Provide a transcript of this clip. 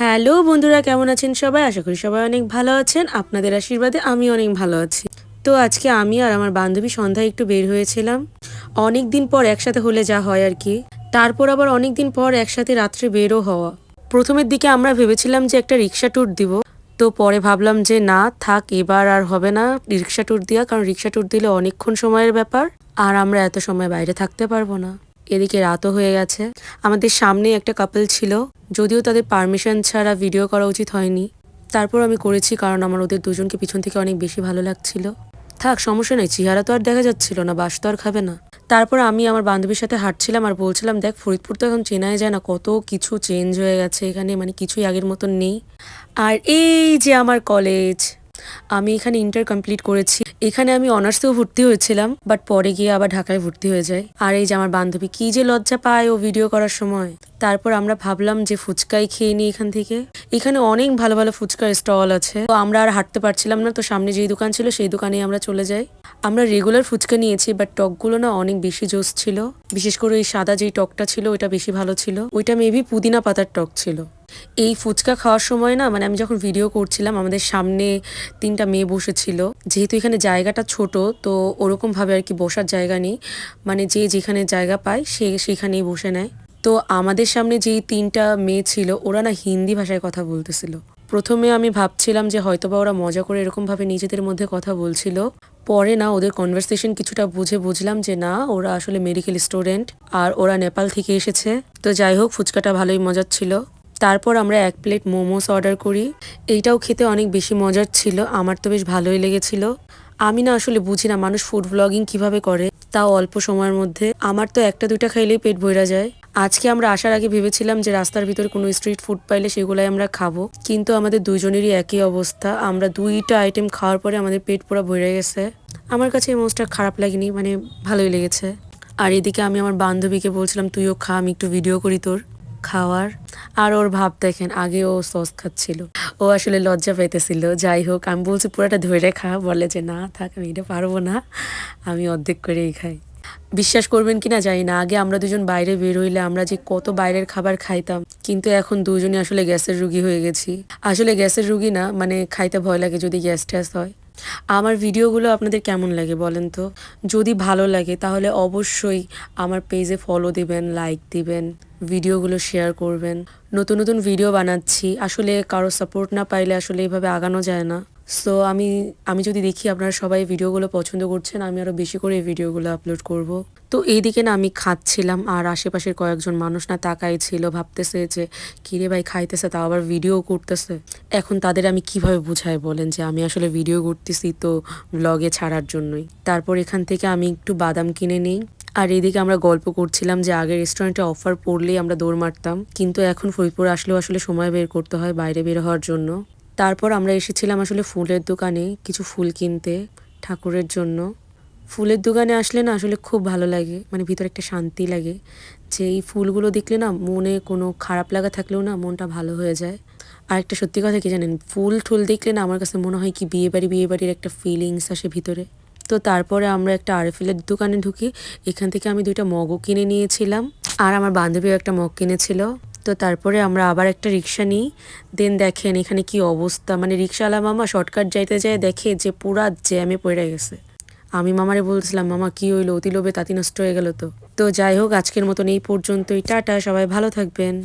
Hello বন্ধুরা, কেমন আছেন সবাই? আশা করি সবাই অনেক ভালো আছেন। আপনাদের আশীর্বাদে আমি অনেক ভালো আছি। তো আজকে আমি আর আমার বান্ধবী সন্ধ্যায় একটু বের হয়েছিলাম। অনেক দিন পর একসাথে হলে যা হয় আর কি। তারপর আবার অনেক দিন পর একসাথে রাত্রে বেরও হওয়া। প্রথমের দিকে আমরা ভেবেছিলাম যে একটা রিক্সা ট্যুর দিব। তো পরে ভাবলাম যে না, থাক, এবার আর হবে না রিক্সা ট্যুর দেওয়া কারণ রিক্সা ট্যুর দিলে অনেকক্ষণ সময়ের ব্যাপার। আর আমরা এত সময় বাইরে থাকতে পারব না। এদিকে রাতও হয়ে গেছে। আমাদের সামনে একটা কাপল ছিল, যদিও তাদের পারমিশন ছাড়া ভিডিও করা উচিত হয়নি। তারপর আমি করেছি কারণ আমার ওদের দুজনকে পিছন থেকে অনেক বেশি ভালো লাগছিল। থাক, সমস্যা নেই, চেহারা তো আর দেখা যাচ্ছিল না, বাস তো আর খাবে না। তারপর আমি আমার বান্ধবীর সাথে হাঁটছিলাম আর বলছিলাম, দেখ, ফরিদপুর তো এখন চেনাই যায় না, কত কিছু চেঞ্জ হয়ে গেছে এখানে মানে কিছুই আগের মতন নেই। আর এই যে আমার কলেজ আমি এখানে ইন্টার কমপ্লিট করেছি। এখানে আমি অনার্সেও ভর্তি হয়েছিলাম বাট পরে গিয়ে আবার ঢাকায় ভর্তি হয়ে যায় আর এই যে আমার বান্ধবী, কি যে লজ্জা পায় ও ভিডিও করার সময়। তারপর আমরা ভাবলাম যে ফুচকাই খেয়ে নিই এখান থেকে। এখানে অনেক ভালো ভালো ফুচকার স্টল আছে। তো আমরা আর হাঁটতে পারছিলাম না, তো সামনে যেই দোকান ছিল সেই দোকানেই আমরা চলে যাই। আমরা রেগুলার ফুচকা নিয়েছি বাট টকগুলো না অনেক বেশি জোস ছিল। বিশেষ করে ওই সাদা যেই টকটা ছিল, ওইটা বেশি ভালো ছিল। ওইটা মেবি পুদিনা পাতার টক ছিল। এই ফুচকা খাওয়ার সময় না মানে আমি যখন ভিডিও করছিলাম, আমাদের সামনে তিনটা মেয়ে বসেছিল। যেহেতু এখানে জায়গাটা ছোট, তো ওরকমভাবে আর কি বসার জায়গা নেই। মানে যে যেখানে জায়গা পায়, সে সেখানেই বসে নেয়। তো আমাদের সামনে যেই তিনটা মেয়ে ছিল, ওরা না হিন্দি ভাষায় কথা বলতেছিল। প্রথমে আমি ভাবছিলাম যে হয়তোবা ওরা মজা করে এরকমভাবে নিজেদের মধ্যে কথা বলছিল। পরে না ওদের কনভারসেশন কিছুটা বুঝে বুঝলাম যে না, ওরা আসলে মেডিকেল স্টুডেন্ট আর ওরা নেপাল থেকে এসেছে। তো যাই হোক, ফুচকাটা ভালোই মজার ছিল। তারপর আমরা এক প্লেট মোমোস অর্ডার করি। এইটাও খেতে অনেক বেশি মজার ছিল, আমার তো বেশ ভালোই লেগেছিল। আমি না আসলে বুঝি না মানুষ ফুড ব্লগিং কীভাবে করে, তাও অল্প সময়ের মধ্যে। আমার তো একটা দুইটা খাইলেই পেট ভরা যায়। আজকে আমরা আসার আগে ভেবেছিলাম যে রাস্তার ভিতরে কোনো স্ট্রিট ফুড পাইলে সেগুলাই আমরা খাব, কিন্তু আমাদের দুজনেরই একই অবস্থা। আমরা দুইটা আইটেম খাওয়ার পরে আমাদের পেট পুরো ভরে গেছে। আমার কাছে এই মোমোসটা খারাপ লাগেনি মানে ভালোই লেগেছে। আর এদিকে আমি আমার বান্ধবীকে বলছিলাম, তুইও খা, আমি একটু ভিডিও করি তোর। খাওয়ার। আর ওর ভাব দেখেন, আগে ও সস খাচ্ছিল। ও আসলে লজ্জা পেতেছিল যাই হোক, আমি বলছি পুরোটা ধরে খা। বলে যে, না, থাক, আমি এটা পারব না। আমি অর্ধেক করেই খাই। বিশ্বাস করবেন কিনা জানি না। আগে আমরা দুজন বাইরে বের হইলে আমরা যে কত বাইরের খাবার খাইতাম। কিন্তু এখন দুজনে আসলে গ্যাসের রুগী হয়ে গেছি। আসলে গ্যাসের রুগী না মানে খাইতে ভয় লাগে যদি গ্যাস ট্যাস হয়। আমার ভিডিওগুলো আপনাদের কেমন লাগে বলেন তো? যদি ভালো লাগে, তাহলে অবশ্যই আমার পেজে ফলো দিবেন লাইক দিবেন। ভিডিওগুলো শেয়ার করবেন। নতুন নতুন ভিডিও বানাচ্ছি। আসলে কারও সাপোর্ট না পাইলে আসলে এইভাবে আগানো যায় না। সো আমি আমি যদি দেখি আপনারা সবাই ভিডিওগুলো পছন্দ করছেন, আমি আরও বেশি করে এই ভিডিওগুলো আপলোড করব। তো এইদিকে না আমি খাচ্ছিলাম, আর আশেপাশের কয়েকজন মানুষ না তাকাই ছিল, ভাবতেছে যে, কিরে ভাই, খাইতেছে, তাও আবার ভিডিও করতেছে। এখন তাদের আমি কীভাবে বুঝাই বলেন যে, আমি আসলে ভিডিও করতেছি তো ব্লগে ছাড়ার জন্যই। তারপর এখান থেকে আমি একটু বাদাম কিনে নিই। আর এদিকে আমরা গল্প করছিলাম যে আগে রেস্টুরেন্টে অফার পড়লেই আমরা দৌড় মারতাম, কিন্তু এখন ফরিদপুর আসলেও আসলে সময় বের করতে হয় বাইরে বের হওয়ার জন্য। তারপর আমরা এসেছিলাম আসলে ফুলের দোকানে কিছু ফুল কিনতে ঠাকুরের জন্য। ফুলের দোকানে আসলে না আসলে খুব ভালো লাগে মানে ভিতরে একটা শান্তি লাগে। যে এই ফুলগুলো দেখলে না মনে কোনো খারাপ লাগা থাকলেও না মনটা ভালো হয়ে যায়। আর একটা সত্যি কথা কি জানেন? ফুল ঠুল দেখলে না আমার কাছে মনে হয় কি বিয়ে বাড়ি বিয়ে বাড়ির একটা ফিলিংস আসে ভিতরে। তো তারপরে আমরা একটা আরএফএলের দোকানে ঢুকি। এখান থেকে আমি দুইটা মগও কিনে নিয়েছিলাম। আর আমার বান্ধবীও একটা মগ কিনেছিল। তো তারপরে আমরা আবার একটা রিক্সা নিই। দেন দেখেন এখানে কি অবস্থা। মানে রিক্সাওয়ালা মামা শর্টকাট যাইতে যায় দেখে যে পুরা জ্যামে পড়ে গেছে। আমি মামারে বলছিলাম, মামা, কি হইল? অতি লোভে তাঁতি নষ্ট হয়ে গেল তো। তো যাই হোক, আজকের মতন এই পর্যন্তই। টাটা, সবাই ভালো থাকবেন।